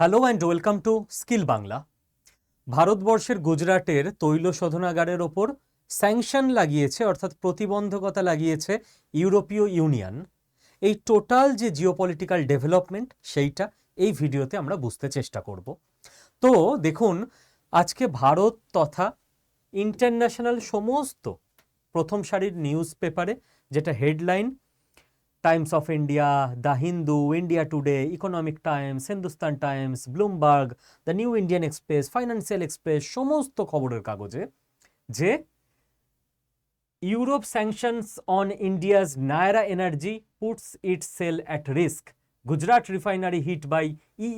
Hello and welcome to skill Bangla ভারতবর্ষের গুজরাটের তৈল শোধনাগারের ওপর স্যাংশন লাগিয়েছে, অর্থাৎ প্রতিবন্ধকতা লাগিয়েছে ইউরোপীয় ইউনিয়ন। এই টোটাল যে জিওপলিটিক্যাল ডেভেলপমেন্ট সেইটা এই ভিডিওতে আমরা বুঝতে চেষ্টা করব। তো দেখুন, আজকে ভারত তথা ইন্টারন্যাশনাল সমস্ত প্রথম সারির নিউজ পেপারে যেটা headline Times of India the Hindu India Today Economic Times Hindustan Times Bloomberg the New Indian Express Financial Express সমস্ত খবরের কাগজে যে Europe sanctions on India's Nayara Energy puts it sale at risk Gujarat refinery hit by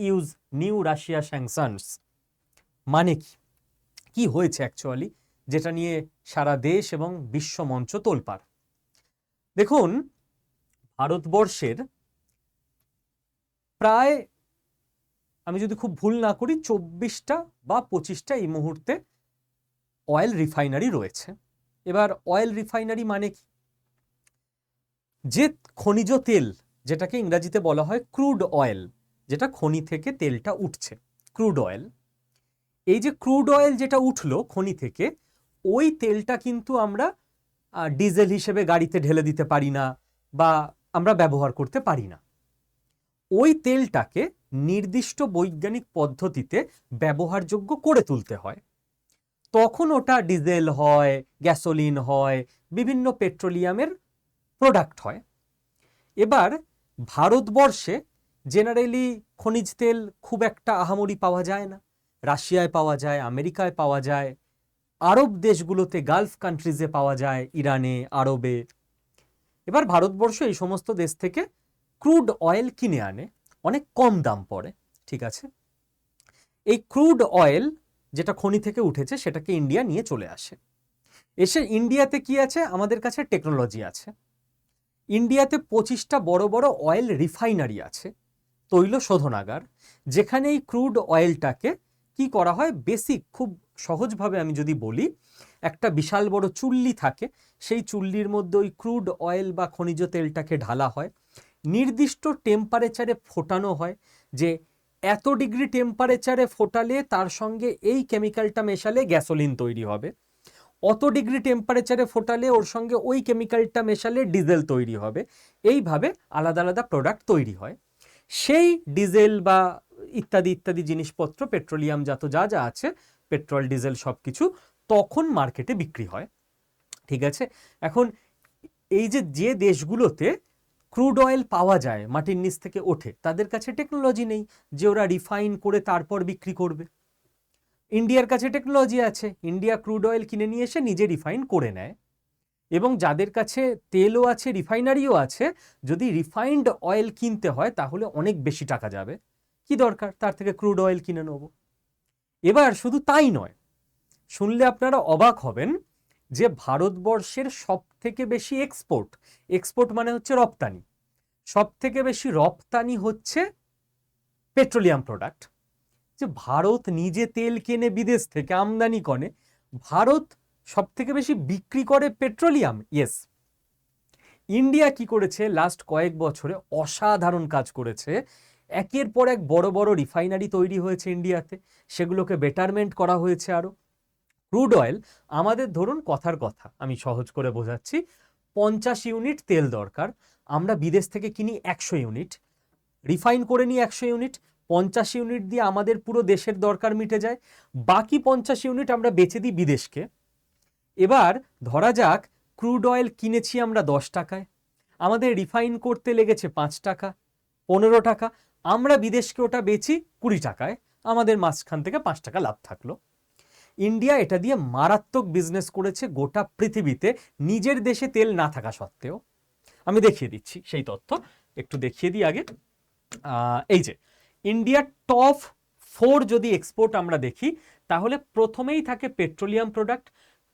EU's new Russia sanctions মানে কি? কি হয়েছে actually যেটা নিয়ে সারা দেশ এবং বিশ্বমঞ্চ তোলপাড়। দেখুন ভারতবর্ষের প্রায়, আমি যদি খুব ভুল না করি, চব্বিশটা বা পঁচিশটা এই মুহূর্তে অয়েল রিফাইনারি রয়েছে। এবার অয়েল রিফাইনারি মানে কি? যে খনিজ তেল, যেটাকে ইংরাজিতে বলা হয় ক্রুড অয়েল যেটা খনি থেকে তেলটা উঠছে ক্রুড অয়েল এই যে ক্রুড অয়েল যেটা উঠল খনি থেকে, ওই তেলটা কিন্তু আমরা ডিজেল হিসেবে গাড়িতে ঢেলে দিতে পারি না, বা আমরা ব্যবহার করতে পারি না। ওই তেলটাকে নির্দিষ্ট বৈজ্ঞানিক পদ্ধতিতে ব্যবহারযোগ্য করে তুলতে হয়। তখন ওটা ডিজেল হয়, গ্যাসোলিন হয়, বিভিন্ন পেট্রোলিয়ামের প্রোডাক্ট হয়। এবার ভারতবর্ষে জেনারেলি খনিজ তেল খুব একটা আহামরি পাওয়া যায় না। রাশিয়ায় পাওয়া যায়, আমেরিকায় পাওয়া যায়, আরব দেশগুলোতে, গালফ কান্ট্রিজে পাওয়া যায়, ইরানে, আরবে। এবার ভারতবর্ষ এই সমস্ত দেশ থেকে ক্রুড অয়েল কিনে আনে। অনেক কম দাম পড়ে, ঠিক আছে? এই ক্রুড অয়েল যেটা খনি থেকে উঠেছে, সেটাকে ইন্ডিয়া নিয়ে চলে আসে। এসে ইন্ডিয়াতে কি আছে? আমাদের কাছে টেকনোলজি আছে। ইন্ডিয়াতে পঁচিশটা বড় বড় অয়েল রিফাইনারি আছে, তৈল শোধনাগার, যেখানে এই ক্রুড অয়েলটাকে কি করা হয়? বেসিক খুব সহজভাবে আমি যদি বলি একটা বিশাল বড় চুল্লি থাকে, সেই চুল্লির মধ্যে ওই ক্রুড অয়েল বা খনিজ তেলটাকে ঢালা হয়। নির্দিষ্ট টেম্পারেচারে ফোটানো হয় যে এত ডিগ্রি টেম্পারেচারে ফোটালে তার সঙ্গে এই কেমিক্যালটা মেশালে গ্যাসোলিন তৈরি হবে। অত ডিগ্রি টেম্পারেচারে ফোটালে ওর সঙ্গে ওই কেমিক্যালটা মেশালে ডিজেল তৈরি হবে। এইভাবে আলাদা আলাদা প্রোডাক্ট তৈরি হয়। সেই ডিজেল বা ইত্যাদি ইত্যাদি জিনিসপত্র পেট্রোলিয়াম জাত যা যা আছে পেট্রোল ডিজেল সব কিছু তখন মার্কেটে বিক্রি হয়। ঠিক আছে? এখন এই যে যে দেশগুলোতে ক্রুড অয়েল পাওয়া যায়, মাটির নিচ থেকে ওঠে, তাদের কাছে টেকনোলজি নেই যে ওরা রিফাইন করে তারপর বিক্রি করবে। ইন্ডিয়ার কাছে টেকনোলজি আছে। ইন্ডিয়া ক্রুড অয়েল কিনে নিয়ে এসে নিজে রিফাইন করে নেয়। এবং যাদের কাছে তেলও আছে, রিফাইনারিও আছে, যদি রিফাইন্ড অয়েল কিনতে হয়, তাহলে অনেক বেশি টাকা যাবে। কি দরকার? তার থেকে ক্রুড অয়েল কিনে নেব। এবার শুধু তাই নয় শুনলে আপনারা অবাক হবেন যে ভারতবর্ষের সব থেকে বেশি এক্সপোর্ট এক্সপোর্ট মানে হচ্ছে রপ্তানি। সব থেকে বেশি রপ্তানি হচ্ছে পেট্রোলিয়াম প্রোডাক্ট যে ভারত নিজে তেল কেনে বিদেশ থেকে আমদানি করে, ভারত সব থেকে বেশি বিক্রি করে পেট্রোলিয়াম ইয়েস ইন্ডিয়া কি করেছে? লাস্ট কয়েক বছরে অসাধারণ কাজ করেছে। একের পর এক বড় বড় রিফাইনারি তৈরি হয়েছে ইন্ডিয়াতে। সেগুলোকে বেটারমেন্ট করা হয়েছে আরও ক্রুড অয়েল, আমাদের ধরুন কথার কথা, আমি সহজ করে বোঝাচ্ছি, পঞ্চাশ ইউনিট তেল দরকার, আমরা বিদেশ থেকে কিনি একশো ইউনিট, রিফাইন করে নিই একশো ইউনিট, পঞ্চাশ ইউনিট দিয়ে আমাদের পুরো দেশের দরকার মিটে যায়, বাকি পঞ্চাশ ইউনিট আমরা বেচে দিই বিদেশকে। এবার ধরা যাক, ক্রুড অয়েল কিনেছি আমরা দশ টাকায়, আমাদের রিফাইন করতে লেগেছে পাঁচ টাকা, পনেরো টাকা, আমরা বিদেশকে ওটা বেচি কুড়ি টাকায়, আমাদের মাঝখান থেকে পাঁচ টাকা লাভ থাকল। ইন্ডিয়া এটা দিয়ে মারাত্মক বিজনেস করেছে গোটা পৃথিবীতে। নিজের দেশে তেল না থাকা সত্ত্বেও। আমি দেখিয়ে দিচ্ছি সেই তথ্য। একটু দেখিয়ে দিই আগে। এই যে, ইন্ডিয়ার টপ ফোর যদি এক্সপোর্ট আমরা দেখি, তাহলে প্রথমেই থাকে পেট্রোলিয়াম প্রোডাক্ট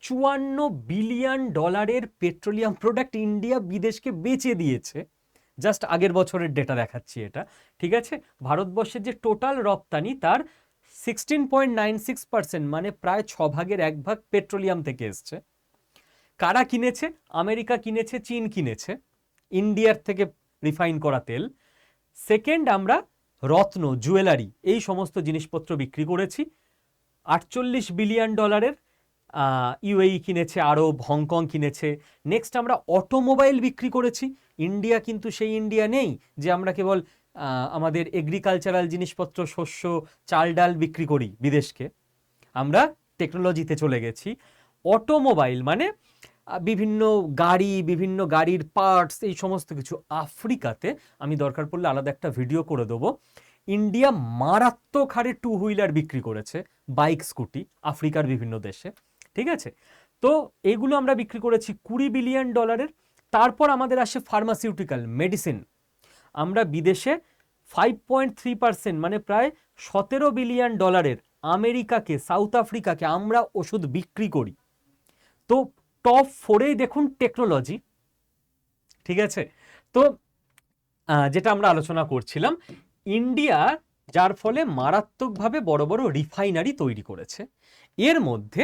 চুয়ান্ন বিলিয়ন ডলারের পেট্রোলিয়াম প্রোডাক্ট ইন্ডিয়া বিদেশকে বেচে দিয়েছে। জাস্ট আগের বছরের ডেটা দেখাচ্ছি এটা। ঠিক আছে? ভারতবর্ষের যে টোটাল রপ্তানি, তার sixteen point nine six percent মানে প্রায় ছ ভাগের এক ভাগ পেট্রোলিয়াম থেকে এসছে। কারা কিনেছে? আমেরিকা কিনেছে, চীন কিনেছে। ইন্ডিয়ার থেকে রিফাইন করা তেল। সেকেন্ড আমরা রত্ন, জুয়েলারি, এই সমস্ত জিনিসপত্র বিক্রি করেছি। আটচল্লিশ বিলিয়ন ডলারের ইউএই কিনেছে, আরব, হংকং কিনেছে। নেক্সট আমরা অটোমোবাইল বিক্রি করেছি। ইন্ডিয়া কিন্তু সেই ইন্ডিয়া নেই যে আমরা কেবল আমাদের এগ্রিকালচারাল জিনিসপত্র, শস্য, চাল ডাল বিক্রি করি বিদেশকে। আমরা টেকনোলজিতে চলে গেছি। অটোমোবাইল মানে বিভিন্ন গাড়ি, বিভিন্ন গাড়ির পার্টস এই সমস্ত কিছু। আফ্রিকাতে আমি দরকার পড়লে আলাদা একটা ভিডিও করে দেবো। ইন্ডিয়া মারাত্মক হারে টু হুইলার বিক্রি করেছে বাইক স্কুটি আফ্রিকার বিভিন্ন দেশে। ঠিক আছে? তো এগুলো আমরা বিক্রি করেছি কুড়ি বিলিয়ন ডলারের তারপর আমাদের আসে ফার্মাসিউটিক্যাল মেডিসিন আমরা বিদেশে ফাইভ পয়েন্ট থ্রি পার্সেন্ট মানে প্রায় সতেরো বিলিয়ন ডলারের আমেরিকাকে সাউথ আফ্রিকাকে আমরা ওষুধ বিক্রি করি। তো টপ ফোরেই দেখুন টেকনোলজি ঠিক আছে? তো যেটা আমরা আলোচনা করছিলাম ইন্ডিয়া যার ফলে মারাত্মকভাবে বড় বড় রিফাইনারি তৈরি করেছে। এর মধ্যে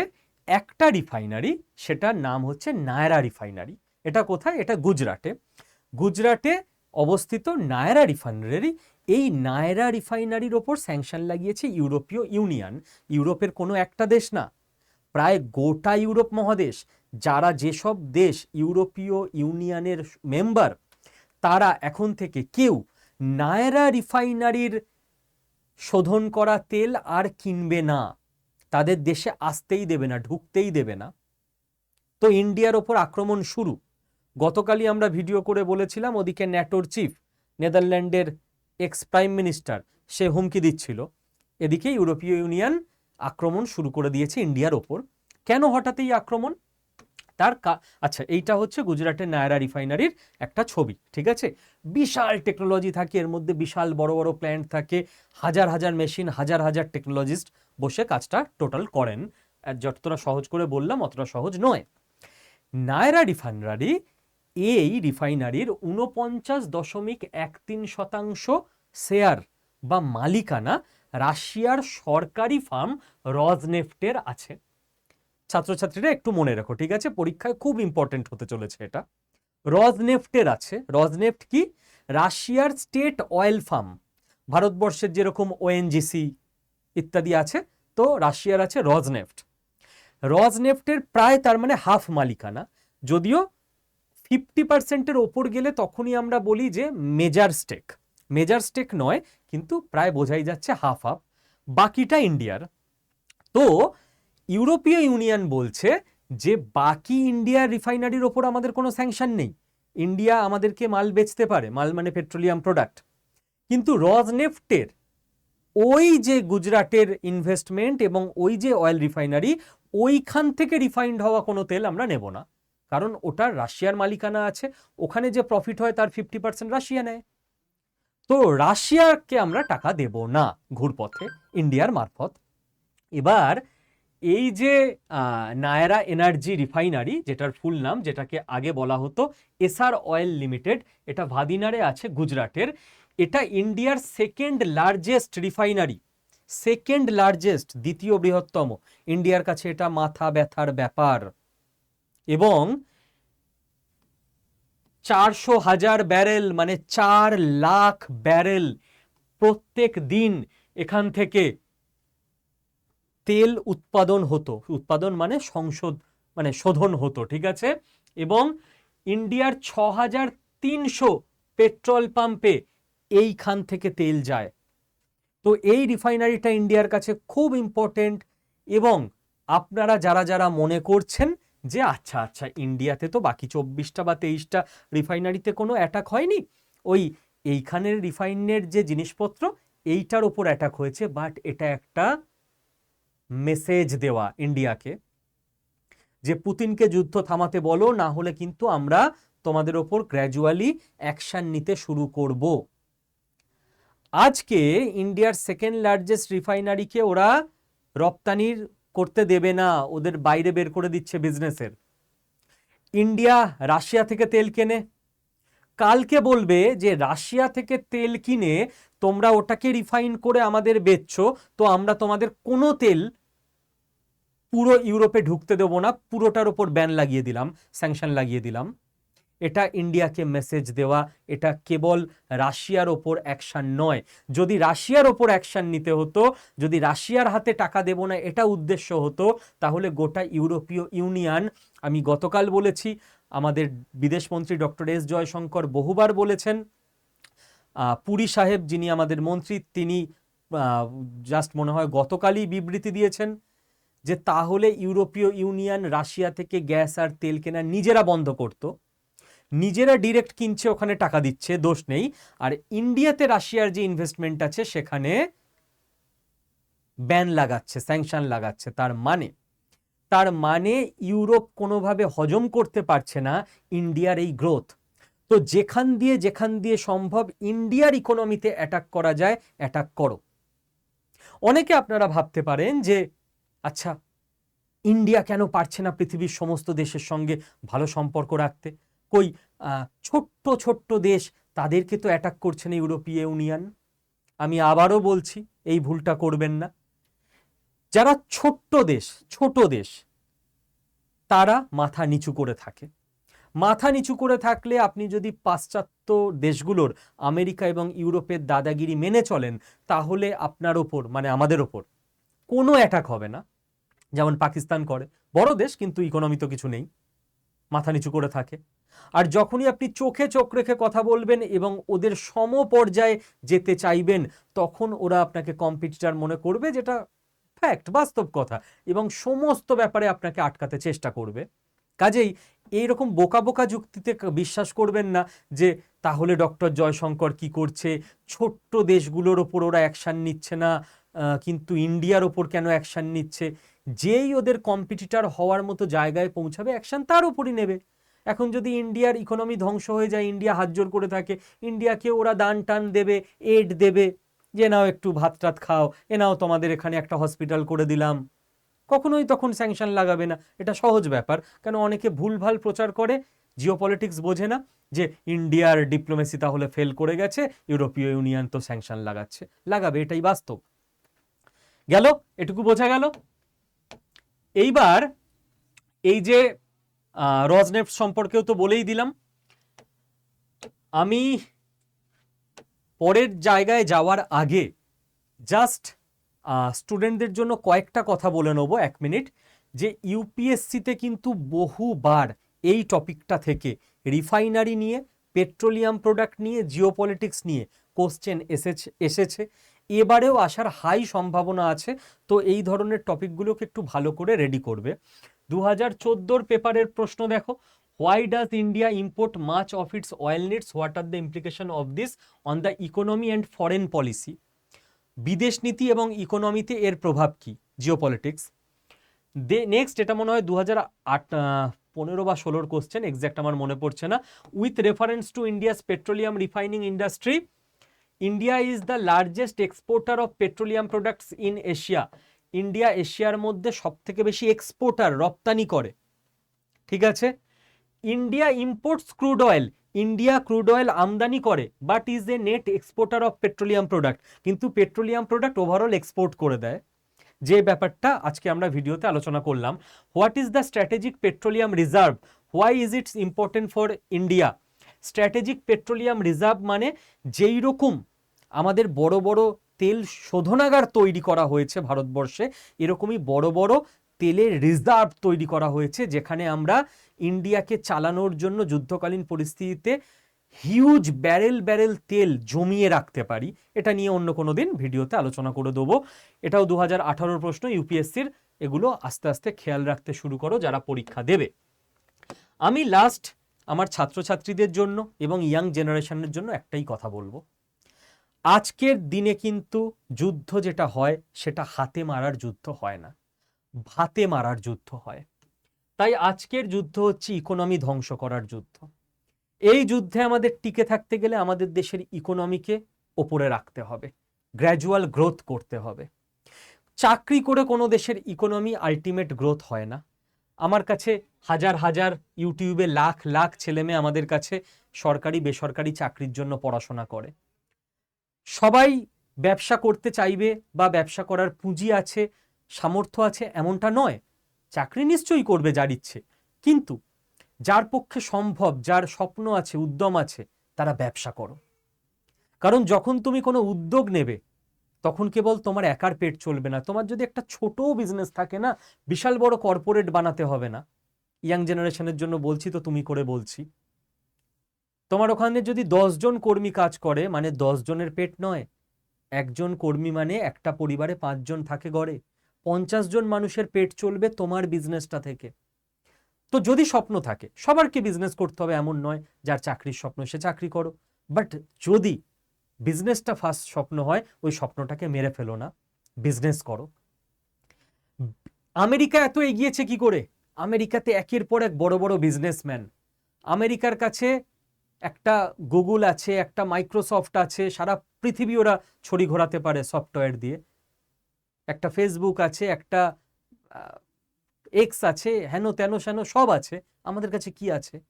একটা রিফাইনারি সেটার নাম হচ্ছে নায়রা রিফাইনারি এটা কোথায়? এটা গুজরাটে। গুজরাটে অবস্থিত নায়রা রিফাইনারি এই নায়রা রিফাইনারির ওপর স্যাংশন লাগিয়েছে ইউরোপীয় ইউনিয়ন। ইউরোপের কোনো একটা দেশ না। প্রায় গোটা ইউরোপ মহাদেশ, যারা যেসব দেশ ইউরোপীয় ইউনিয়নের মেম্বার, তারা এখন থেকে কেউ নায়রা রিফাইনারির শোধন করা তেল আর কিনবে না। তাদের দেশে আসতেই দেবে না, ঢুকতেই দেবে না। তো ইন্ডিয়ার ওপর আক্রমণ শুরু। গতকালই আমরা ভিডিও করে বলেছিলাম ওদিকে ন্যাটোর চিফ, নেদারল্যান্ডের এক্স প্রাইম মিনিস্টার সে হুমকি দিচ্ছিল। এদিকে ইউরোপীয় ইউনিয়ন আক্রমণ শুরু করে দিয়েছে ইন্ডিয়ার ওপর। কেন হঠাৎ এই আক্রমণ? তার আচ্ছা এইটা হচ্ছে গুজরাটের নায়রা রিফাইনারির একটা ছবি, ঠিক আছে? বিশাল টেকনোলজি থাকে, এর মধ্যে বিশাল বড় বড় প্ল্যান্ট থাকে, হাজার হাজার মেশিন হাজার হাজার টেকনোলজিস্ট বসে কাজটা টোটাল করেন। যতটা সহজ করে বললাম, অতটা সহজ নয়। নায়রা রিফাইনারি এই রিফাইনারির উনপঞ্চাশ দশমিক এক তিন শতাংশ শেয়ার বা মালিকানা রাশিয়ার সরকারি ফার্ম রজনেফটের আছে। ছাত্রছাত্রীরা একটু মনে রাখো, ঠিক আছে? পরীক্ষায় খুব ইম্পর্টেন্ট হতে চলেছে এটা। রজনেফটের আছে। রজনেফট কি? রাশিয়ার স্টেট অয়েল ফার্ম। ভারতবর্ষের যেরকম ওএনজিসি ইত্যাদি আছে, তো রাশিয়ার আছে রজনেফট। রজনেফটের প্রায় তার মানে হাফ মালিকানা। যদিও ফিফটি পার্সেন্টের ওপর গেলে তখনই আমরা বলি যে মেজার স্টেক মেজার স্টেক নয়, কিন্তু প্রায় বোঝাই যাচ্ছে হাফ হাফ বাকিটা ইন্ডিয়ার তো ইউরোপীয় ইউনিয়ন বলছে যে বাকি ইন্ডিয়ার রিফাইনারির ওপর আমাদের কোনো স্যাংশন নেই। ইন্ডিয়া আমাদেরকে মাল বেচতে পারে, মাল মানে পেট্রোলিয়াম প্রোডাক্ট কিন্তু রজনেফটের ওই যে গুজরাটের ইনভেস্টমেন্ট এবং ওই যে অয়েল রিফাইনারি ওইখান থেকে রিফাইন্ড হওয়া কোনো তেল আমরা নেব না। কারণ ওটা রাশিয়ার মালিকানা আছে, ওখানে যে প্রফিট হয় তার ফিফটি পার্সেন্ট রাশিয়া নেয়। তো রাশিয়াকে আমরা টাকা দেব না ঘুরপথে, ইন্ডিয়ার মারফত। এবার এই যে নায়রা এনার্জি রিফাইনারি যেটার ফুল নাম, যেটাকে আগে বলা হতো এসআর অয়েল লিমিটেড এটা ভাদিনারে আছে গুজরাটের। এটা ইন্ডিয়ার second largest refinery second largest দ্বিতীয় বৃহত্তম। ইন্ডিয়ার কাছে এটা মাথা ব্যথার ব্যাপার। এবং চারশো হাজার ব্যারেল মানে চার লাখ ব্যারেল প্রত্যেক দিন এখান থেকে তেল উৎপাদন হতো। উৎপাদন মানে সংশোধ মানে শোধন হতো, ঠিক আছে? এবং ইন্ডিয়ার ছ হাজার তিনশো পেট্রোল পাম্পে এইখান থেকে তেল যায়। তো এই রিফাইনারিটা ইন্ডিয়ার কাছে খুব ইম্পর্টেন্ট এবং আপনারা যারা যারা মনে করছেন যে আচ্ছা আচ্ছা ইন্ডিয়াতে তো বাকি চব্বিশটা বা তেইশটা রিফাইনারিতে কোনো অ্যাটাক হয়নি। ওই এইখানের রিফাইনের যে জিনিসপত্র, এইটার ওপর অ্যাটাক হয়েছে বাট এটা একটা মেসেজ দেওয়া ইন্ডিয়াকে যে, পুতিনকে যুদ্ধ থামাতে বলো, না হলে কিন্তু আমরা তোমাদের ওপর গ্র্যাজুয়ালি অ্যাকশন নিতে শুরু করব। আজকে ইন্ডিয়ার সেকেন্ড লার্জেস্ট রিফাইনারিকে ওরা রপ্তানির করতে দেবে না, ওদের বাইরে বের করে দিচ্ছে বিজনেসের ইন্ডিয়া, রাশিয়া থেকে তেল কেনে। কালকে বলবে যে, রাশিয়া থেকে তেল কিনে তোমরা ওটাকে রিফাইন করে আমাদের বেচছো, তো আমরা তোমাদের কোনো তেল পুরো ইউরোপে ঢুকতে দেবো না। পুরোটার ওপর ব্যান লাগিয়ে দিলাম স্যাংশন লাগিয়ে দিলাম। এটা ইন্ডিয়াকে মেসেজ দেওয়া, এটা কেবল রাশিয়ার ওপর অ্যাকশন নয়। যদি রাশিয়ার ওপর অ্যাকশন নিতে হতো, যদি রাশিয়ার হাতে টাকা দেব না, এটা উদ্দেশ্য হতো, তাহলে গোটা ইউরোপীয় ইউনিয়ন, আমি গতকাল বলেছি, আমাদের বিদেশমন্ত্রী ডক্টর এস জয়শঙ্কর বহুবার বলেছেন পুরী সাহেব যিনি আমাদের মন্ত্রী, তিনি জাস্ট মনে হয় গতকালই বিবৃতি দিয়েছেন যে তাহলে ইউরোপীয় ইউনিয়ন রাশিয়া থেকে গ্যাস আর তেল কেনা নিজেরা বন্ধ করত। নিজেরা ডিরেক্ট কিনছে, ওখানে টাকা দিচ্ছে, দোষ নেই। আর ইন্ডিয়াতে রাশিয়ার যে ইনভেস্টমেন্ট আছে, সেখানে ব্যান লাগাচ্ছে স্যাংশন লাগাচ্ছে, তার মানে তার মানে ইউরোপ কোনোভাবে হজম করতে পারছে না ইন্ডিয়ার এই গ্রোথ তো যেখান দিয়ে যেখান দিয়ে সম্ভব ইন্ডিয়ার ইকোনমিতে অ্যাটাক করা যায় অ্যাটাক করো। অনেকে আপনারা ভাবতে পারেন যে আচ্ছা ইন্ডিয়া কেন পারছে না পৃথিবীর সমস্ত দেশের সঙ্গে ভালো সম্পর্ক রাখতে? কই ছোট্ট ছোট্ট দেশ তাদেরকে তো অ্যাটাক করছে না ইউরোপীয় ইউনিয়ন। আমি আবারও বলছি, এই ভুলটা করবেন না। যারা ছোট্ট দেশ, ছোট দেশ, তারা মাথা নিচু করে থাকে। মাথা নিচু করে থাকলে আপনি যদি পাশ্চাত্য দেশগুলোর, আমেরিকা এবং ইউরোপের দাদাগিরি মেনে চলেন, তাহলে আপনার ওপর মানে আমাদের ওপর কোনো অ্যাটাক হবে না। যেমন পাকিস্তান করে, বড় দেশ কিন্তু ইকোনমি তো কিছু নেই, মাথা নিচু করে থাকে। আর যখনই আপনি চোখে চোখ রেখে কথা বলবেন এবং ওদের সম পর্যায়ে যেতে চাইবেন, তখন ওরা আপনাকে কম্পিটিটার মনে করবে যেটা ফ্যাক্ট বাস্তব কথা এবং সমস্ত ব্যাপারে আপনাকে আটকাতে চেষ্টা করবে। কাজেই এইরকম বোকা বোকা যুক্তিতে বিশ্বাস করবেন না যে, তাহলে ডক্টর জয়শঙ্কর কি করছে? ছোট্ট দেশগুলোর ওপর ওরা অ্যাকশান নিচ্ছে না কিন্তু ইন্ডিয়ার ওপর কেন অ্যাকশান নিচ্ছে? যেই ওদের কম্পিটিটার হওয়ার মতো জায়গায় পৌঁছাবে অ্যাকশান তার উপরই নেবে। এখন যদি ইন্ডিয়ার ইকোনমি ধ্বংস হয়ে যায়, ইন্ডিয়া হাত জোর করে থাকে, ইন্ডিয়াকে ওরা দান টান দেবে এড দেবে, যে নাও একটু ভাত টাত খাও, এ নাও তোমাদের এখানে একটা হসপিটাল করে দিলাম। কখনোই তখন স্যাংশন লাগাবে না। এটা সহজ ব্যাপার, কেন অনেকে ভুলভাল প্রচার করে জিও পলিটিক্স বোঝে না, যে ইন্ডিয়ার ডিপ্লোমেসি তাহলে ফেল করে গেছে, ইউরোপীয় ইউনিয়ন তো স্যাংশন লাগাচ্ছে। লাগাবে, এটাই বাস্তব। গেল? এটুকু বোঝা গেল? এইবার এই যে রজনেফট সম্পর্কেও তো বলেই দিলাম। আমি পরের জায়গায় যাওয়ার আগে জাস্ট স্টুডেন্টদের জন্য কয়েকটা কথা বলে নেব এক মিনিট, যে ইউপিএসসিতে কিন্তু বহুবার এই টপিকটা থেকে রিফাইনারি নিয়ে পেট্রোলিয়াম প্রোডাক্ট নিয়ে জিওপলিটিক্স নিয়ে কোশ্চেন এসেছে এসেছে। এবারেও আসার হাই সম্ভাবনা আছে, তো এই ধরনের টপিকগুলোকে একটু ভালো করে রেডি করবে। দু হাজার চোদ্দোর পেপারের প্রশ্ন দেখো। Why does India import much of its oil needs what are the implication of this on the economy and foreign policy বিদেশ নীতি এবং ইকোনমিতে এর প্রভাব কি? জিওপলিটিক্স দে নেক্সট এটা মনে হয় দু হাজার আট পনেরো বা ষোলোর কোশ্চেন এক্স্যাক্ট আমার মনে পড়ছে না। With reference to India's petroleum refining industry India is the largest exporter of petroleum products in Asia India এশিয়ার মধ্যে সব থেকে বেশি এক্সপোর্টার রপ্তানি করে। ঠিক আছে? India imports crude oil. India crude oil আমদানি করে but is a net exporter of petroleum product কিন্তু পেট্রোলিয়াম প্রোডাক্ট ওভারঅল এক্সপোর্ট করে দেয়। যে ব্যাপারটা আজকে আমরা ভিডিওতে আলোচনা করলাম। What is the strategic petroleum reserve why is its important for India strategic petroleum reserve মানে যেই রকম আমাদের বড় বড় তেল শোধনাগার তৈরি করা হয়েছে ভারতবর্ষে। এরকমই বড় বড় তেলের রিজার্ভ তৈরি করা হয়েছে, যেখানে আমরা ইন্ডিয়াকে চালানোর জন্য যুদ্ধকালীন পরিস্থিতিতে হিউজ ব্যারেল ব্যারেল তেল জমিয়ে রাখতে পারি। এটা নিয়ে অন্য কোনো দিন ভিডিওতে আলোচনা করে দেবো। এটাও দু হাজার প্রশ্ন ইউপিএসসির এগুলো আস্তে আস্তে খেয়াল রাখতে শুরু করো যারা পরীক্ষা দেবে। আমি লাস্ট আমার ছাত্রছাত্রীদের জন্য এবং ইয়াং জেনারেশনের জন্য একটাই কথা বলব। আজকের দিনে কিন্তু যুদ্ধ যেটা হয়, সেটা হাতে মারার যুদ্ধ হয় না। ভাতে মারার যুদ্ধ হয়। তাই আজকের যুদ্ধ হচ্ছে ইকোনমি ধ্বংস করার যুদ্ধ। এই যুদ্ধে আমাদের টিকে থাকতে গেলে আমাদের দেশের ইকোনমিকে ওপরে রাখতে হবে গ্র্যাজুয়াল গ্রোথ করতে হবে। চাকরি করে কোনো দেশের ইকোনমি আলটিমেট গ্রোথ হয় না। আমার কাছে হাজার হাজার ইউটিউবে লাখ লাখ ছেলেমেয়ে আমাদের কাছে সরকারি, বেসরকারি চাকরির জন্য পড়াশোনা করে। সবাই ব্যবসা করতে চাইবে বা ব্যবসা করার পুঁজি আছে, সামর্থ্য আছে এমনটা নয়। চাকরি নিশ্চয়ই করবে যার ইচ্ছে। কিন্তু যার পক্ষে সম্ভব, যার স্বপ্ন আছে, উদ্যম আছে, তারা ব্যবসা করো। কারণ যখন তুমি কোনো উদ্যোগ নেবে, তখন কেবল তোমার একার পেট চলবে না। তোমার যদি একটা ছোট বিজনেস থাকে না, বিশাল বড় কর্পোরেট বানাতে হবে না। ইয়াং জেনারেশনের জন্য বলছি তো, তুমি করে বলছি। তোমার ওখানে যদি জন কর্মী কাজ করে মানে দশ জনের পেট নয়, একজন কর্মী মানে একটা পরিবারে পাঁচজন থাকে গড়ে পঞ্চাশ জন মানুষের পেট চলবে তোমার বিজনেসটা থেকে। তো যদি স্বপ্ন থাকে সবারকে বিজনেস করতে হবে এমন নয়, যার চাকরির স্বপ্ন সে চাকরি করো। বাট যদি বিজনেসটা ফার্স্ট স্বপ্ন হয়, ওই স্বপ্নটাকে মেরে ফেলো না, বিজনেস করো। আমেরিকা এত এগিয়েছে কি করে? আমেরিকাতে একের পর এক বড় বড় বিজনেসম্যান। আমেরিকার কাছে একটা গুগল আছে, একটা মাইক্রোসফট আছে, সারা পৃথিবী ওরা ছড়ি ঘোরাতে পারে সফটওয়্যার দিয়ে। একটা ফেসবুক আছে, একটা এক্স আছে, হেন তেন সেন সব আছে। আমাদের কাছে কি আছে?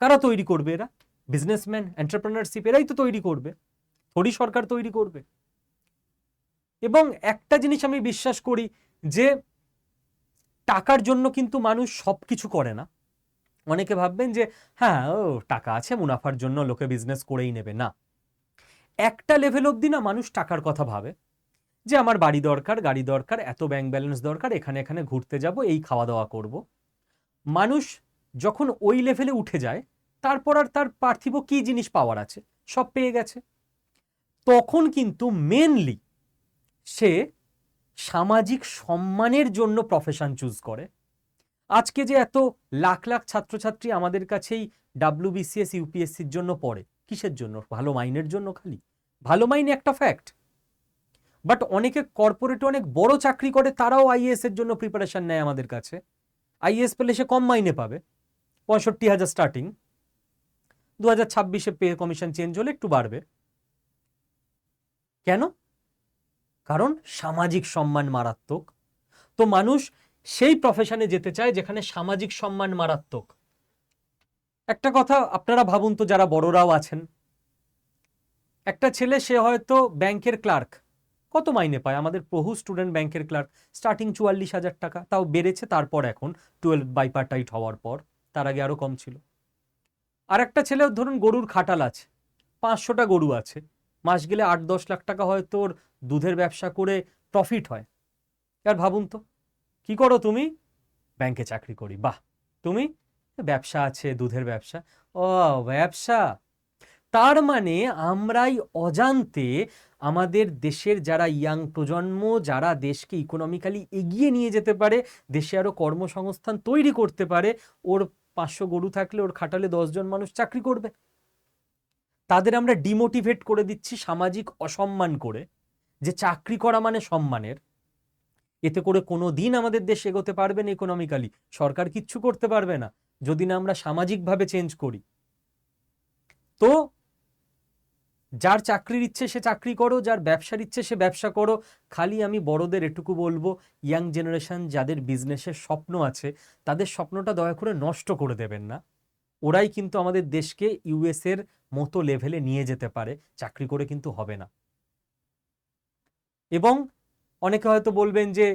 কারা তৈরি করবে এরা? বিজনেসম্যান এন্টারপ্রেনারশিপ এরাই তো তৈরি করবে। থরি সরকার তৈরি করবে। এবং একটা জিনিস আমি বিশ্বাস করি যে টাকার জন্য কিন্তু মানুষ সব কিছু করে না। অনেকে ভাববেন যে হ্যাঁ ও, টাকা আছে, মুনাফার জন্য লোকে বিজনেস করেই নেবে। না। একটা লেভেল অবধি না মানুষ টাকার কথা ভাবে, যে, আমার বাড়ি দরকার, গাড়ি দরকার, এত ব্যাংক ব্যালেন্স দরকার, এখানে এখানে ঘুরতে যাব, এই খাওয়া দাওয়া করব। মানুষ যখন ওই লেভেলে উঠে যায়, তারপর আর তার পার্থিব কি জিনিস পাওয়ার আছে? সব পেয়ে গেছে। তখন কিন্তু মেনলি সে সামাজিক সম্মানের জন্য প্রফেশন চুজ করে। আজকে যে এত লাখ লাখ ছাত্রছাত্রী আমাদের কাছেই ডাব্লিউবিসিএস ইউপিএসসির জন্য পড়ে, কিসের জন্য? ভালো মাইনের জন্য খালি। ভালো মাইনে একটা ফ্যাক্ট বাট অনেকে কর্পোরেটে অনেক বড় চাকরি করে, তারাও আইএএস এর জন্য প্রিপারেশন নেয় আমাদের কাছে। আইএএস পেলে সে কম মাইনে পাবে। পঁয়ষট্টি হাজার স্টার্টিং দু হাজার ছাব্বিশে পে কমিশন চেঞ্জ হলে একটু বাড়বে। কেন? কারণ সামাজিক সম্মান মারাত্মক। তো মানুষ সেই প্রফেশনে যেতে চায় যেখানে সামাজিক সম্মান মারাত্মক। একটা কথা আপনারা ভাবুন তো যারা বড়রাও আছেন। একটা ছেলে, সে হয়তো ব্যাংকের ক্লার্ক কত মাইনে পায়? আমাদের বহু স্টুডেন্ট ব্যাংকের ক্লার্ক স্টার্টিং চুয়াল্লিশ হাজার টাকা। তাও বেড়েছে তারপর এখন টুয়েলভ বাইপারটাইট হওয়ার পর। তার আগে আরও কম ছিল। আর একটা ছেলে ধরুন গরুর খাটাল আছে। পাঁচশোটা গরু আছে। মাস গেলে আট দশ লাখ টাকা হয়তো ওর দুধের ব্যবসা করে প্রফিট হয়। আর ভাবুন তো। কি করো তুমি? ব্যাংকে চাকরি করি। বাহ! তুমি? ব্যবসা আছে, দুধের ব্যবসা। ও, ব্যবসা। তার মানে আমরাই অজান্তে আমাদের দেশের যারা ইয়াং প্রজন্ম, যারা দেশকে ইকোনমিক্যালি এগিয়ে নিয়ে যেতে পারে, দেশে আরও কর্মসংস্থান তৈরি করতে পারে, ওর পাঁচশো গরু থাকলে ওর খাটালে দশজন মানুষ চাকরি করবে। তাদের আমরা ডিমোটিভেট করে দিচ্ছি সামাজিক অসম্মান করে, যে চাকরি করা মানে সম্মানের। এতে করে কোনো দিন আমাদের দেশ এগোতে পারবে না ইকোনমিক্যালি সরকার কিচ্ছু করতে পারবে না, যদি না আমরা সামাজিকভাবে চেঞ্জ করি। তো যার চাকরির ইচ্ছে সে চাকরি করো, যার ব্যবসার ইচ্ছে সে ব্যবসা করো। খালি আমি বড়দের এটুকু বলব ইয়াং জেনারেশন যাদের বিজনেসের স্বপ্ন আছে, তাদের স্বপ্নটা দয়া করে নষ্ট করে দেবেন না। ওরাই কিন্তু আমাদের দেশকে ইউএস এর মতো লেভেলে নিয়ে যেতে পারে, চাকরি করে কিন্তু হবে না। এবং অনেকে হয়তো বলবেন যে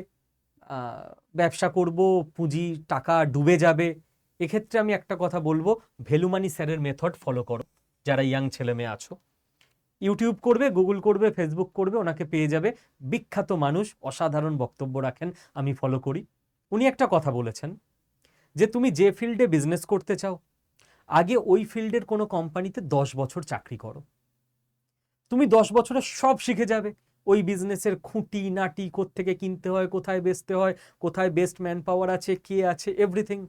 ব্যবসা করব, পুঁজি, টাকা ডুবে যাবে। এক্ষেত্রে আমি একটা কথা বলব, ভেলুমানি স্যারের মেথড ফলো করো। যারা ইয়াং ছেলে মেয়ে আছো ইউটিউব করবে গুগল করবে ফেসবুক করবে, ওনাকে পেয়ে যাবে। বিখ্যাত মানুষ, অসাধারণ বক্তব্য রাখেন, আমি ফলো করি। উনি একটা কথা বলেছেন যে, তুমি যে ফিল্ডে বিজনেস করতে চাও, আগে ওই ফিল্ডের কোনো কোম্পানিতে দশ বছর চাকরি করো। তুমি দশ বছরে সব শিখে যাবে। ওই বিজনেসের খুঁটি নাটি থেকে কিনতে হয়, কোথায় বেচতে হয়, কোথায় বেস্ট ম্যান পাওয়ার আছে, কে আছে এভরিথিং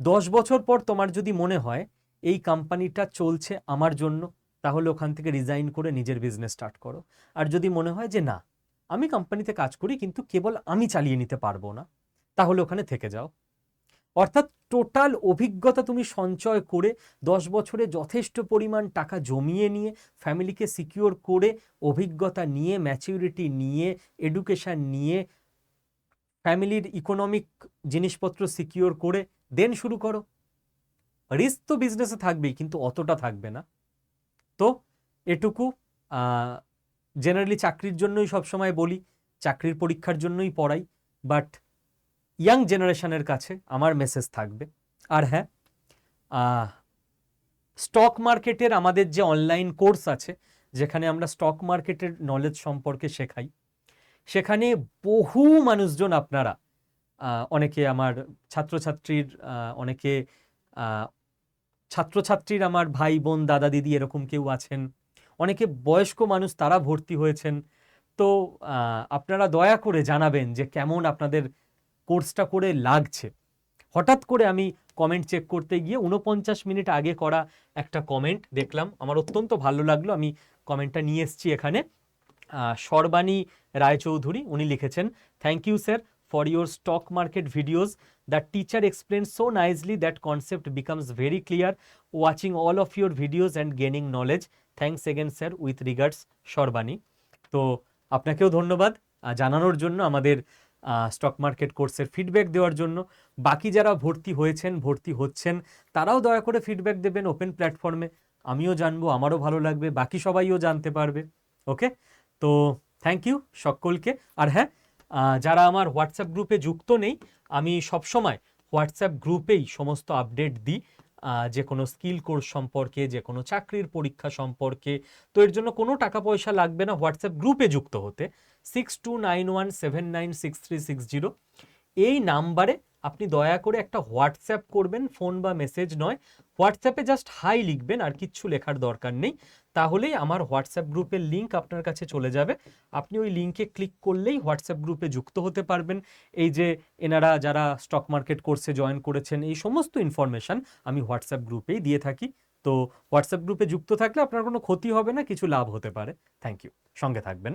দশ বছর পর তোমার যদি মনে হয়, এই কোম্পানিটা চলছে আমার জন্য, তাহলে ওখান থেকে রিজাইন করে নিজের বিজনেস স্টার্ট করো। আর যদি মনে হয় যে না, আমি কোম্পানিতে কাজ করি, কিন্তু কেবল আমি চালিয়ে নিতে পারব না, তাহলে ওখানে থেকে যাও। অর্থাৎ টোটাল অভিজ্ঞতা তুমি সঞ্চয় করে দশ বছরে যথেষ্ট পরিমাণ টাকা জমিয়ে নিয়ে, ফ্যামিলিকে সিকিওর করে অভিজ্ঞতা নিয়ে, ম্যাচিউরিটি নিয়ে, এডুকেশান নিয়ে, ফ্যামিলির ইকোনমিক জিনিসপত্র সিকিওর করে, দেন শুরু করো। রিস্ক তো বিজনেসে থাকবেই, কিন্তু অতটা থাকবে না। তো এটুকু জেনারেলি চাকরির জন্যই সবসময় বলি, চাকরির পরীক্ষার জন্যই পড়াই, বাট ইয়াং জেনারেশনের কাছে আমার মেসেজ থাকবে। আর হ্যাঁ স্টক মার্কেটের আমাদের যে অনলাইন কোর্স আছে, যেখানে আমরা স্টক মার্কেটের নলেজ সম্পর্কে শেখাই, সেখানে বহু মানুষজন আপনারা অনেকে আমার ছাত্রছাত্রীর অনেকে ছাত্রছাত্রীর আমার ভাই, বোন, দাদা, দিদি এরকম কেউ আছেন, অনেকে বয়স্ক মানুষ তারা ভর্তি হয়েছেন। তো আপনারা দয়া করে জানাবেন যে কেমন আপনাদের কোর্সটা করে লাগছে। হঠাৎ করে আমি কমেন্ট চেক করতে গিয়ে উনপঞ্চাশ মিনিট আগে করা একটা কমেন্ট দেখলাম। আমার অত্যন্ত ভালো লাগল। আমি কমেন্টটা নিয়ে এসেছি এখানে। সর্বাণী রায়চৌধুরী, উনি লিখেছেন thank you sir for your stock market videos the teacher explain so nicely that concept becomes very clear watching all of your videos and gaining knowledge thanks again sir with regards Sarbani. তো, আপনাকেও ধন্যবাদ। জানানোর জন্য আমাদের stock market কোর্সের feedback দেওয়ার জন্য। বাকি যারা ভর্তি হয়েছেন, ভর্তি হচ্ছেন, তারাও দয়া করে ফিডব্যাক দেবেন ওপেন প্ল্যাটফর্মে আমিও জানব, আমারও ভালো লাগবে, বাকি সবাইও জানতে পারবে ওকে তো থ্যাংক ইউ সকলকে। আর হ্যাঁ যারা আমার হোয়াটসঅ্যাপ গ্রুপে যুক্ত নেই, আমি সবসময় হোয়াটসঅ্যাপ গ্রুপেই সমস্ত আপডেট দিই। যে কোনো স্কিল কোর্স সম্পর্কে, যে কোনো চাকরির পরীক্ষা সম্পর্কে। তো এর জন্য কোনো টাকা পয়সা লাগবে না, হোয়াটসঅ্যাপ গ্রুপে যুক্ত হতে। Six two nine one seven nine six three six zero এই নাম্বারে আপনি দয়া করে একটা হোয়াটসঅ্যাপ করবেন, ফোন বা মেসেজ নয়। হোয়াটসঅ্যাপে জাস্ট হাই লিখবেন আর কিচ্ছু লেখার দরকার নেই। তাহলেই আমার হোয়াটসঅ্যাপ গ্রুপের লিঙ্ক আপনার কাছে চলে যাবে। আপনি ওই লিঙ্কে ক্লিক করলেই হোয়াটসঅ্যাপ গ্রুপে যুক্ত হতে পারবেন। এই যে এনারা যারা স্টক মার্কেট কোর্সে জয়েন করেছেন, এই সমস্ত ইনফরমেশন আমি হোয়াটসঅ্যাপ গ্রুপেই দিয়ে থাকি। তো হোয়াটসঅ্যাপ গ্রুপে যুক্ত থাকলে আপনার কোনো ক্ষতি হবে না, কিছু লাভ হতে পারে। Thank you. সঙ্গে থাকবেন।